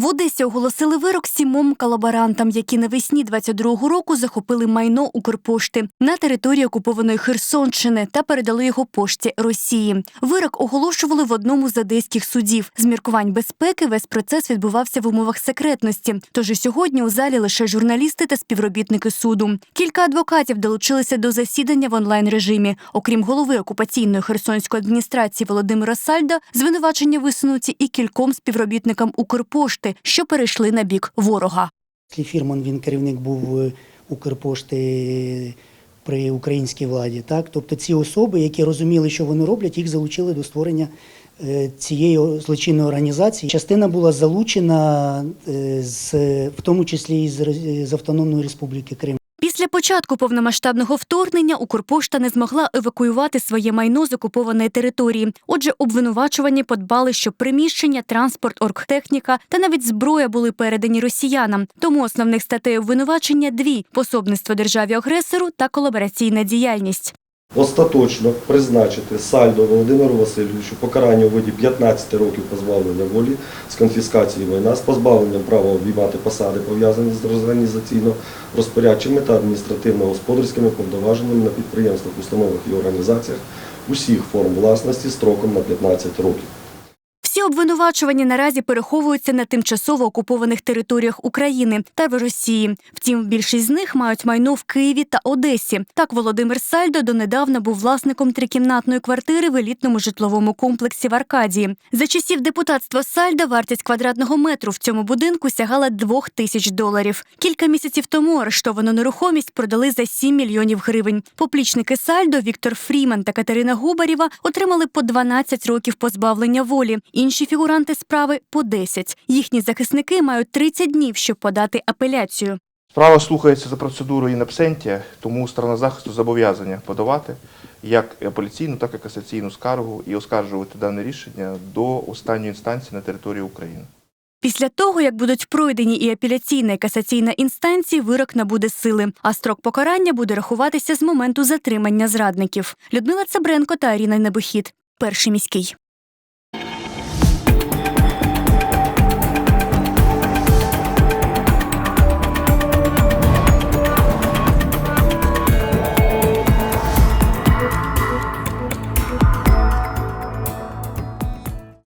В Одесі оголосили вирок сімом колаборантам, які навесні 22-го року захопили майно Укрпошти на території окупованої Херсонщини та передали його пошті Росії. Вирок оголошували в одному з одеських судів. З міркувань безпеки весь процес відбувався в умовах секретності. Тож і сьогодні у залі лише журналісти та співробітники суду. Кілька адвокатів долучилися до засідання в онлайн режимі. Окрім голови окупаційної херсонської адміністрації Володимира Сальда, звинувачення висунуті і кільком співробітникам Укрпошти, що перейшли на бік ворога. Фірман, він керівник був е, Укрпошти при українській владі. Так? Тобто ці особи, які розуміли, що вони роблять, їх залучили до створення е, цієї злочинної організації. Частина була залучена е, з, в тому числі і з, з Автономної Республіки Крим. Після початку повномасштабного вторгнення Укрпошта не змогла евакуювати своє майно з окупованої території. Отже, обвинувачувані подбали, що приміщення, транспорт, оргтехніка та навіть зброя були передані росіянам. Тому основних статей обвинувачення дві: пособництво державі агресору та колабораційна діяльність. Остаточно призначити Сальдо Володимиру Васильовичу покарання у виді 15 років позбавлення волі з конфіскації майна, з позбавленням права обіймати посади, пов'язані з організаційно-розпорядчими та адміністративно-господарськими повноваженнями на підприємствах, установах і організаціях усіх форм власності строком на 15 років. Всі обвинувачувані наразі переховуються на тимчасово окупованих територіях України та в Росії. Втім, більшість з них мають майно в Києві та Одесі. Так, Володимир Сальдо донедавна був власником трикімнатної квартири в елітному житловому комплексі в Аркадії. За часів депутатства Сальда вартість квадратного метру в цьому будинку сягала двох тисяч доларів. Кілька місяців тому арештовану нерухомість продали за 7 мільйонів гривень. Поплічники Сальдо Віктор Фріман та Катерина Губарєва отримали по 12 років позбавлення волі. Інші фігуранти справи по 10. Їхні захисники мають 30 днів, щоб подати апеляцію. Справа слухається за процедурою absentia, тому сторона захисту зобов'язання подавати як апеляційну, так і касаційну скаргу і оскаржувати дане рішення до останньої інстанції на території України. Після того, як будуть пройдені і апеляційна і касаційна інстанції, вирок набуде сили, а строк покарання буде рахуватися з моменту затримання зрадників. Людмила Цабренко та Аріна Небохід. Перший міський.